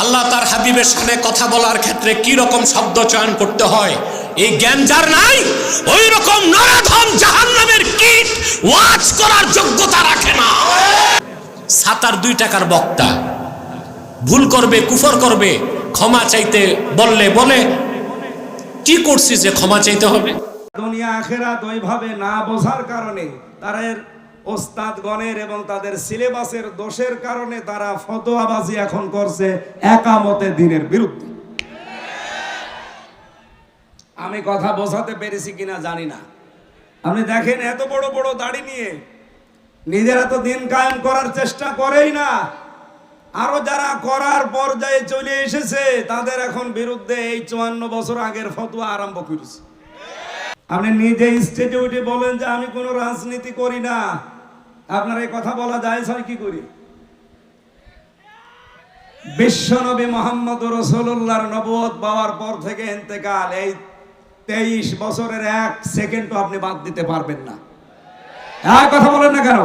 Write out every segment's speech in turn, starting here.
আল্লাহ তার হাবিবের সামনে কথা বলার ক্ষেত্রে কি রকম শব্দ চয়ন করতে হয়? এই জ্ঞান যার নাই, ওই রকম নরাধম জাহান্নামের কীট ওয়াজ করার যোগ্যতা রাখে না। সাতার দুই টাকার বক্তা। ভুল করবে, কুফর করবে, ক্ষমা চাইতে বললে বলে। কি করছি যে ক্ষমা চাইতে হবে? দুনিয়া আখেরাত ওইভাবে না বোঝার কারণে তাদের ওস্তাদগণের এবং তাদের সিলেবাসের দোষের কারণে তারা ফতোয়াবাজি এখন করছে একামতে দিনের বিরুদ্ধে। আমি কথা বোঝাতে পেরেছি কিনা জানি না। আপনি দেখেন এত বড় বড় দাড়ি নিয়ে নিজেরা তো দিন কায়েম করার চেষ্টা করেই না। আরও যারা করার পর্যায়ে চলে এসেছে, তাদের এখন বিরুদ্ধে এই চুয়ান্ন বছর আগের ফতোয়া আরম্ভ করেছে। আপনি নিজে উঠে বলেন যে আমি কোনো রাজনীতি করি না। আপনার এই কথা বলা যায় হয় কি করি? বিশ্বনবী মোহাম্মদ রসুল্লাহর নবুয়ত পাওয়ার পর থেকে ইন্তেকাল, এই তেইশ বছরের এক সেকেন্ডও আপনি বাদ দিতে পারবেন না। এক কথা বলেন না কেন?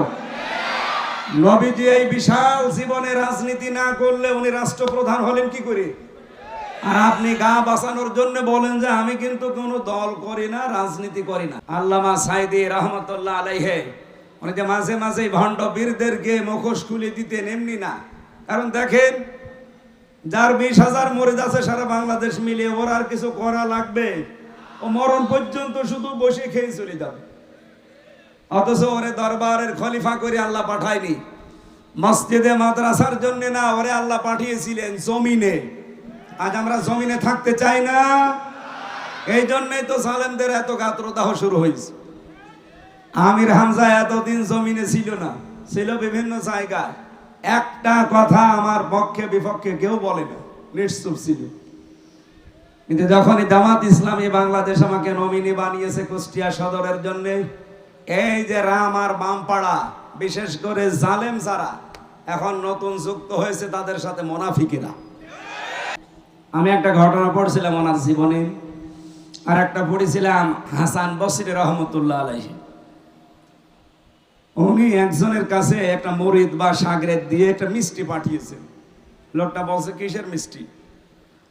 নবীজি এই বিশাল জীবনে রাজনীতি না করলে উনি রাষ্ট্রপ্রধান হলেন কি করে? আর আপনি গা বাঁচানোর জন্য বলেন যে আমি কিন্তু কোনো দল করি না, রাজনীতি করি না। আল্লামা সাইদি রহমতুল্লাহ আলাইহে উনি যে মাঝে মাঝে ভণ্ড বীরদেরকে মুখোশ খুলে দিতেন, এমনি না। কারণ দেখেন, যার বিশ হাজার মরিদ আছে সারা বাংলাদেশ মিলিয়ে ওর আর কিছু করা লাগবে। ও মরণ পর্যন্ত শুধু বসে খেয়ে চলে যাবে। অথচ ওরে দরবারের খলিফা করে আল্লাহ পাঠায়নি। মসজিদে মাদ্রাসার জন্য না, ওরে আল্লাহ পাঠিয়েছিলেন জমিনে। আজ আমরা জমিনে থাকতে চাই না। এই জন্যই তো সালেমদের এত গাত্রদাহ শুরু হয়েছে। আমির হামজা এতদিন জমিনে ছিল না, ছিল বিভিন্ন জায়গায়। একটা কথা আমার পক্ষে বিপক্ষে কেউ বলে না, নিশ্চুপ ছিল। কিন্তু যখনই জামাত ইসলামী বাংলাদেশ আমাকে নমিনি বানিয়েছে কুষ্টিয়া সদরের জন্য, এই যে রাম আর বামপাড়া, বিশেষ করে জালেম যারা, এখন নতুন যুক্ত হয়েছে তাদের সাথে মোনাফিকেরা। আমি একটা ঘটনা পড়ছিলাম ওনার জীবনে, আর একটা পড়েছিলাম হাসান বসির রহমতুল্লাহ আলাইহি। উনি একজনের কাছে একটা মরিদ বা সাগরেদ দিয়ে একটা মিষ্টি পাঠিয়েছেন। লোকটা বলছে, কিসের মিষ্টি?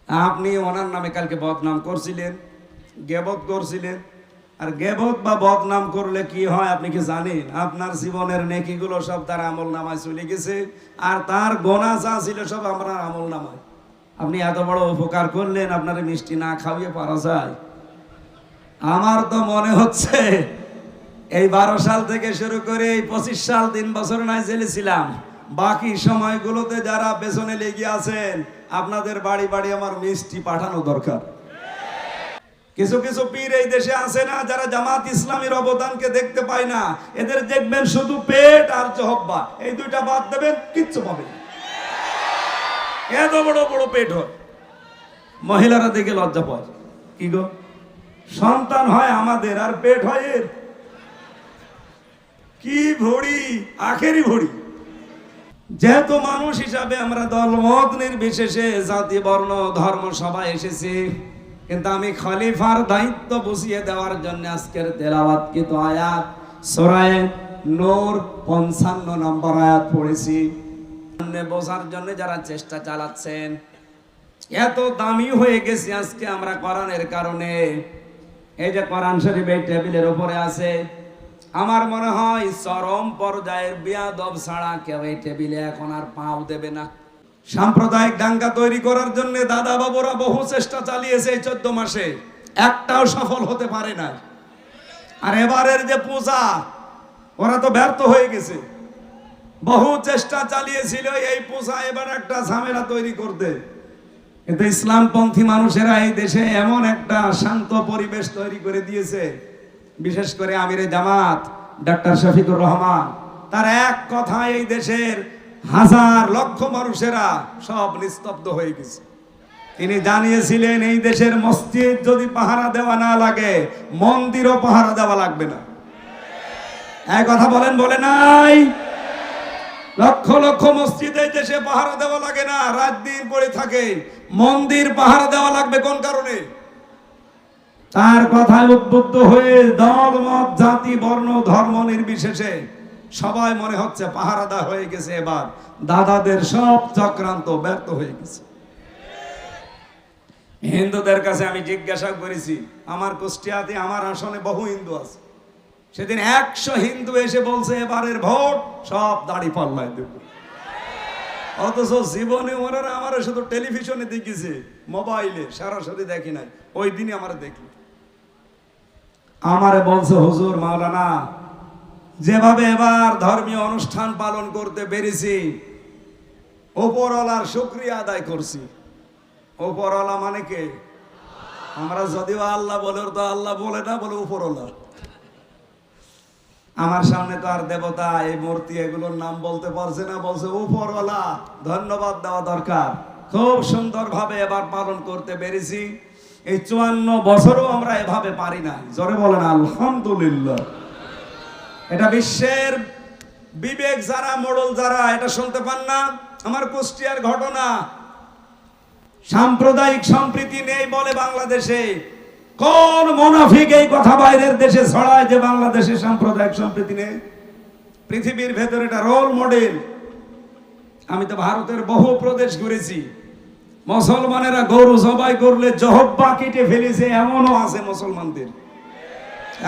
আপনি ওনার নামে কালকে বদনাম করছিলেন, গেবত করছিলেন। আর গেবত বা বদনাম করলে কি হয় আপনি কি জানেন? আপনার জীবনের নেকিগুলো সব তার আমল নামায় চলে গেছে, আর তার গোনা যা ছিল সব আমরা আমল নামায়। আপনি এত বড় উপকার করলেন, আপনার মিষ্টি না খাওয়িয়ে পারা যায়। আমার তো মনে হচ্ছে এই বারো সাল থেকে শুরু করে এই পঁচিশ সাল তিন বছর নাই জেলেছিলাম। বাকি সময়গুলোতে যারা পেছনে লেগে আছেন, আপনাদের বাড়ি বাড়ি আমার মিষ্টি পাঠানো দরকার। কিছু কিছু পীর এই দেশে আছে না, যারা জামাত ইসলামের অবদানকে দেখতে পায় না। এদের দেখবেন শুধু পেট আর চহব্বা এই দুইটা বাদ দেবেন, কিচ্ছু পাবেন না। এত বড় বড় পেট হয়। মহিলারা দেখে লজ্জা পায় কি গো? সন্তান হয় আমাদের, আর পেট হয় এর। কি ভড়ি আখেরি ভড়ি যেহেতু মানুষ হিসাবে আমরা দলমত নির্বিশেষে জাতি, বর্ণ, ধর্ম, সবাই এসেছি, কিন্তু আমি খলিফার দায়িত্ব বুঝিয়ে দেওয়ার জন্য আজকের তেলাওয়াত কিন্তু আয়াত? সোরায় নূর পঞ্চান্ন নম্বর আয়াত পড়েছি। বোঝার জন্য যারা চেষ্টা চালাচ্ছেন, এত দামি হয়ে গেছি আজকে আমরা কোরআনের কারণে। এই যে কোরআন শরীফ এই টেবিলের উপরে আছে। আমার মনে হয় চরম পর্যায়ের বিয়াদব ছাড়া কেউ এই টেবিলে এখন আর পাও দেবে না। সাম্প্রদায়িক দাঙ্গা তৈরি করার জন্য দাদা বাবুরা বহু চেষ্টা চালিয়েছে এই চোদ্দ মাসে। একটাও সফল হতে পারে না আর এবারের যে পূজা, ওরা তো ব্যর্থ হয়ে গেছে। বহু চেষ্টা চালিয়েছিল এই পূজা এবার একটা ঝামেলা তৈরি করতে। কিন্তু ইসলামপন্থী মানুষেরা এই দেশে এমন একটা শান্ত পরিবেশ তৈরি করে দিয়েছে বিশেষ করে আমিরে জামাত, ডাক্তার শফিকুর রহমান, তার এক কথা এই দেশের হাজার লক্ষ মানুষেরা সব নিস্তব্ধ হয়ে গেছে। তিনি জানিয়েছিলেন, এই দেশের মসজিদ যদি পাহারা দেওয়া না লাগে, মন্দিরও পাহারা দেওয়া লাগবে না। এক কথা বলেন, বলে নাই? লক্ষ লক্ষ মসজিদে দেশে পাহারা দেওয়া লাগে না, রাত দিন পড়ে থাকে। মন্দির পাহারা দেওয়া লাগবে কোন কারণে? তার কথায় উদ্বুদ্ধ হয়ে দল, মত, জাতি, বর্ণ, ধর্ম নির্বিশেষে সবাই মনে হচ্ছে পাহারাদা হয়ে গেছে এবার। দাদাদের সব চক্রান্ত ব্যর্থ হয়ে গেছে। হিন্দুদের কাছে আমি জিজ্ঞাসা করেছি, আমার কুষ্টিয়াতে, আমার আসনে বহু হিন্দু আছে। সেদিন একশো হিন্দু এসে বলছে, এবারের ভোট সব দাড়ি পাল্লায় দেব। অথচ জীবনে ওনারা আমার শুধু টেলিভিশনে দেখেছে, মোবাইলে, সরাসরি দেখি নাই। ওই দিনই আমার দেখি আমারে বলছে, হুজুর মাওলানা, যেভাবে এবার ধর্মীয় অনুষ্ঠান পালন করতে পেরেছি, ওপরওয়ালার শুক্রিয়া আদায় করছি। ওপরওয়ালা মানে কে? আমরা যদিও আল্লাহ বলে তো আল্লাহ বলে না, বলে উপরওয়ালা। আমার সামনে তো আর দেবতা এই মূর্তি এগুলোর নাম বলতে পারছে না, বলছে উপরওয়ালা। ধন্যবাদ দেওয়া দরকার। খুব সুন্দরভাবে এবার পালন করতে পেরেছি। এই চুয়ান্ন বছরও আমরা এভাবে পারি না জোরে বলেন, আলহামদুলিল্লাহ। এটা বিশ্বের বিবেক যারা, মোড়ল যারা, এটা শুনতে পান না? আমার কুষ্টিয়ার ঘটনা। সাম্প্রদায়িক সম্প্রীতি নেই বলে বাংলাদেশে। কোন মোনাফিক এই কথা বাইরের দেশে ছড়ায় যে বাংলাদেশে সাম্প্রদায়িক সম্প্রীতি নেই? পৃথিবীর ভেতরে এটা রোল মডেল আমি তো ভারতের বহু প্রদেশ ঘুরেছি। মুসলমানেরা গরু জবাই করলে জহব্বা কেটে ফেলেছে, এমনও আছে মুসলমানদের।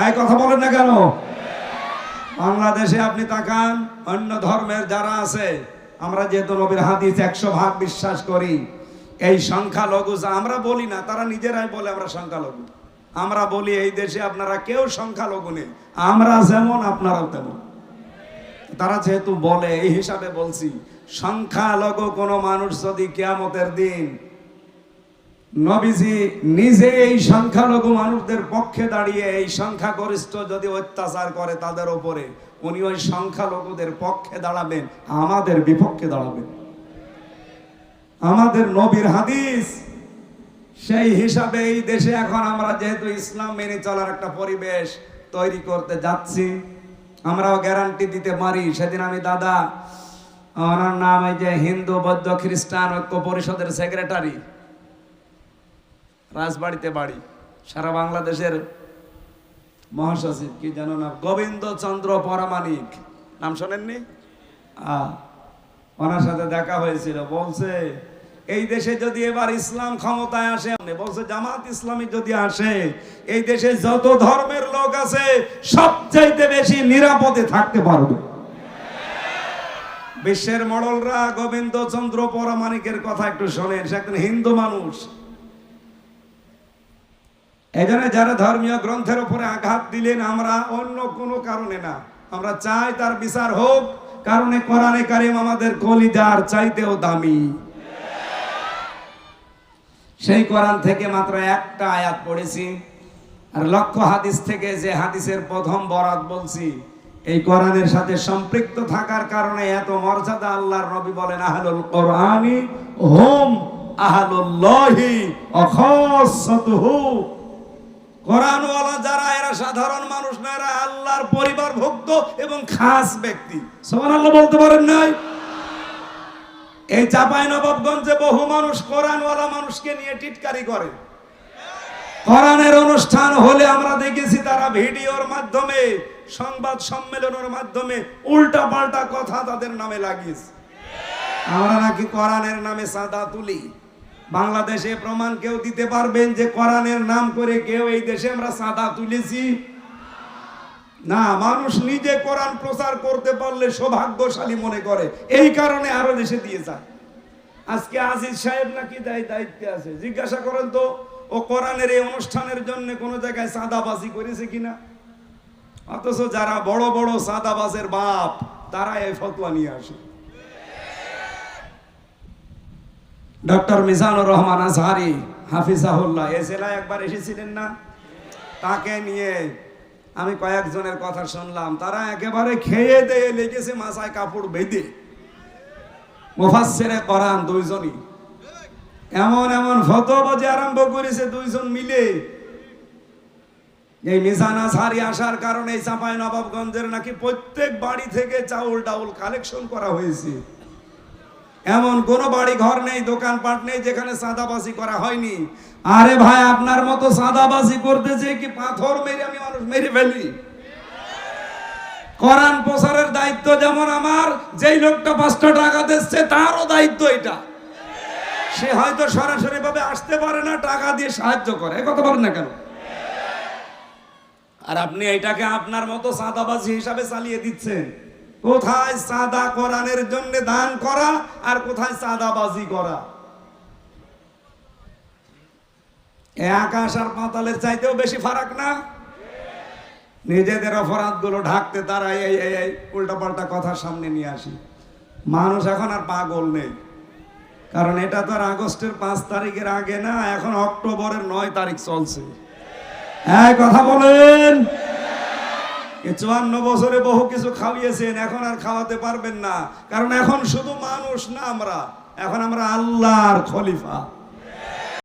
এই কথা বলেন না কেন? বাংলাদেশে আপনি তাকান, অন্য ধর্মের যারা আছে, আমরা যেহেতু নবীর হাদিস একশো ভাগ বিশ্বাস করি, এই সংখ্যালঘু যা আমরা বলি না, তারা নিজেরাই বলে আমরা সংখ্যালঘু। আমরা বলি এই দেশে আপনারা কেউ সংখ্যালঘু নেই, আমরা যেমন, আপনারাও তেমন। তারা যেহেতু বলে, এই হিসাবে বলছি সংখ্যালঘু কোনো মানুষ যদি কেয়ামতের দিন নবীজি নিজে এই সংখ্যালঘু মানুষদের পক্ষে দাঁড়িয়ে এই সংখ্যাগরিষ্ঠ যদি অত্যাচার করে তাদের ওপরে উনি ওই সংখ্যালঘুদের পক্ষে দাঁড়াবেন, আমাদের বিপক্ষে দাঁড়াবেন। আমাদের নবীর হাদিস, সেই হিসাবে এই দেশে এখন আমরা যেহেতু ইসলাম মেনে চলার একটা পরিবেশ তৈরি করতে যাচ্ছি, আমরাও গ্যারান্টি দিতে পারি। সেদিন আমি দাদা ওনার নাম এই যে হিন্দু, বৌদ্ধ, খ্রিস্টান, ঐক্য পরিষদের সেক্রেটারি। রাজবাড়িতে বাড়ি, সারা বাংলাদেশের মহাসচিব, কি জানো না গোবিন্দ চন্দ্র পরামানিক নাম শোনেননি? ওনার সাথে দেখা হয়েছিল, বলছে, এই দেশে যদি এবার ইসলাম ক্ষমতায় আসে বলছে, জামাত ইসলামী যদি আসে, এই দেশে যত ধর্মের লোক আছে, সবচাইতে বেশি নিরাপদে থাকতে পারবে। বিশ্বের মডলরা গোবিন্দ চন্দ্র পরামানিকের কথা একটু শোনেন, সে একজন হিন্দু মানুষ। এই জন্য যারা ধর্মীয় গ্রন্থের উপরে আঘাত দিলেন, আমরা অন্য কোনো কারণে না। আমরা চাই তার বিচার হোক, কারণে কোরআনে কারিম আমাদের কলিজার চাইতেও দামি। সেই কোরআন থেকে মাত্র একটা আয়াত পড়েছি, আর লক্ষ্য হাদিস থেকে যে হাদিসের প্রথম বরাত বলছি এই কোরআনের সাথে সম্পৃক্ত থাকার কারণে এত মর্যাদা আল্লাহর নবী বলেন, আহলুল কোরআনি হোম আহলুল্লাহি অখাসাতুহু কোরআনওয়ালা যারা, এরা সাধারণ মানুষ না, এরা আল্লাহর পরিবার ভুক্ত এবং খাস ব্যক্তি। সোমান আল্লাহ বলতে পারেন নাই? এই চাপাই নবাবগঞ্জে বহু মানুষ কোরআনওয়ালা মানুষকে নিয়ে টিটকারি করে। কোরআনের অনুষ্ঠান হলে আমরা দেখেছি তারা ভিডিওর মাধ্যমে সংবাদ সম্মেলনের মাধ্যমে উল্টা পাল্টা কথা তাদের নামে লাগিয়েছে। আমরা নাকি কোরআনের নামে সাদা তুলি। বাংলাদেশে প্রমাণ কেউ দিতে পারবেন যে কোরআনের নাম করে কেউ এই দেশে আমরা সাদা তুলেছি? না, মানুষ নিজে কোরআন প্রচার করতে পারলে সৌভাগ্যশালী মনে করে। এই কারণে আরও দেশে দিয়ে যায়। আজকে আজিজ সাহেব নাকি দায় দায়িত্বে আছে। জিজ্ঞাসা করেন তো, ও কোরআনের এই অনুষ্ঠানের জন্য কোনো জায়গায় সাদাবাজি করেছে কিনা? অথচ যারা বড় বড় সাদাবাজের বাপ, তারা এই ফতোয়া নিয়ে আসে। ডক্টর মিজানুর রহমান আজহারি, হাফিজাহুল্লাহ, এ জেলায় একবার এসেছিলেন না? তাকে নিয়ে আমি কয়েকজনের কথা শুনলাম। তারা একেবারে খেয়ে দিয়ে লেগেছে মাথায় কাপড় বেঁধে। মুফাসসিরে কোরআন দুইজনই। এমন এমন ফতোবাজি আরম্ভ করেছে দুইজন মিলে। এই মিজানা সারি আসার কারণে চাঁপাই নবাবগঞ্জের নাকি প্রত্যেক বাড়ি থেকে চাউল ডাউল কালেকশন করা হয়েছে। এমন কোন বাড়ি ঘর নেই, দোকানপাট নেই যেখানে সাদাবাজি করা হয়নি। আরে ভাই, আপনার মতো সাদাবাজি করতেছে কি পাথর মেরে আমি মানুষ মেরে ফেলি? কোরআন প্রচারের দায়িত্ব যেমন আমার, যেই লোকটা পাঁচটা টাকা দিচ্ছে তারও দায়িত্ব এটা। সে হয়তো সরাসরি ভাবে আসতে পারে না, টাকা দিয়ে সাহায্য করে। কথা বলেন না কেন? আর আপনি এটাকে আপনার মতো সাদাবাজি হিসাবে চালিয়ে দিচ্ছেন। কোথায় সাদা কোরআনের জন্য দান করা আর কোথায় সাদাবাজি করা? আকাশ আর পাতালের চাইতেও বেশি ফারাক না? নিজেদের অপরাধগুলো ঢাকতে তারা এই উল্টা পাল্টা সামনে নিয়ে আসি। মানুষ এখন আর পাগল নেই। কারণ এটা তো আর আগস্টের পাঁচ তারিখের আগে না, এখন অক্টোবরের নয় তারিখ চলছে। হ্যাঁ কথা বলেন। চুয়ান্ন বছরে বহু কিছু খাওয়িয়েছেন, এখন আর খাওয়াতে পারবেন না। কারণ এখন শুধু মানুষ না আমরা, এখন আমরা আল্লাহর খলিফা।